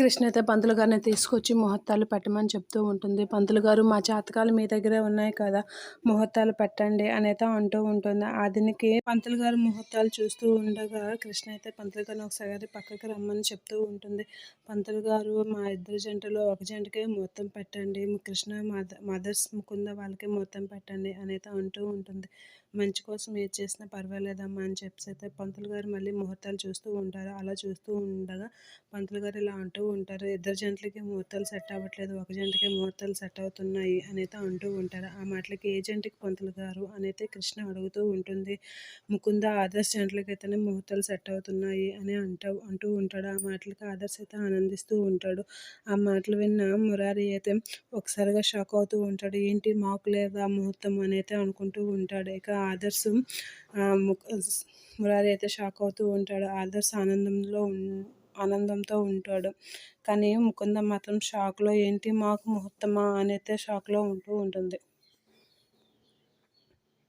కృష్ణ అయితే పంతులు గారిని తీసుకొచ్చి ముహూర్తాలు పెట్టమని చెప్తూ ఉంటుంది. పంతులు గారు మా జాతకాలు మీ దగ్గరే ఉన్నాయి కదా ముహూర్తాలు పెట్టండి అనేది అంటూ ఉంటుంది. ఆదినికి పంతులు గారు ముహూర్తాలు చూస్తూ ఉండగా కృష్ణ అయితే పంతులు గారిని ఒకసారి పక్కకి రమ్మని చెప్తూ ఉంటుంది. పంతులు గారు మా ఇద్దరు జంటలో ఒక జంటకే ముహూర్తం పెట్టండి కృష్ణ మదర్స్ ముకుంద వాళ్ళకి ముహూర్తం పెట్టండి అనేది అంటూ ఉంటుంది. మంచి కోసం ఏది చేసినా పర్వాలేదమ్మా అని చెప్పేసి అయితే పంతులు గారు మళ్ళీ ముహూర్తాలు చూస్తూ ఉంటారు. అలా చూస్తూ ఉండగా పంతులు గారు ఇలా అంటూ ఉంటారు. ఇద్దరు జంటలకి ముహూర్తాలు సెట్ అవ్వట్లేదు. ఒక జంటకి ముహూర్తాలు సెట్ అవుతున్నాయి అనైతే అంటూ ఉంటారు. ఆ మాటలకి ఏ జంటకి పంతులు గారు అనేది కృష్ణ అడుగుతూ ఉంటుంది. ముకుంద ఆదర్శ జంటలకి అయితేనే ముహూర్తాలు సెట్ అవుతున్నాయి అని అంటూ అంటూ ఉంటాడు. ఆ మాటలకి ఆదర్శ అయితే ఆనందిస్తూ ఉంటాడు. ఆ మాటలు విన్న మురారి అయితే ఒకసారిగా షాక్ అవుతూ ఉంటాడు. ఏంటి మాకు లేదా ముహూర్తం అని అయితే అనుకుంటూ ఉంటాడు. ఇక ఆదర్శ్ మురారి అయితే షాక్ అవుతూ ఉంటాడు. ఆదర్శ్ ఆనందంలో ఆనందంతో ఉంటాడు. కానీ ముకుంద మాత్రం షాక్లో ఏంటి మాకు ముహూర్తమా? అని అయితే షాక్లో ఉంటూ ఉంటుంది.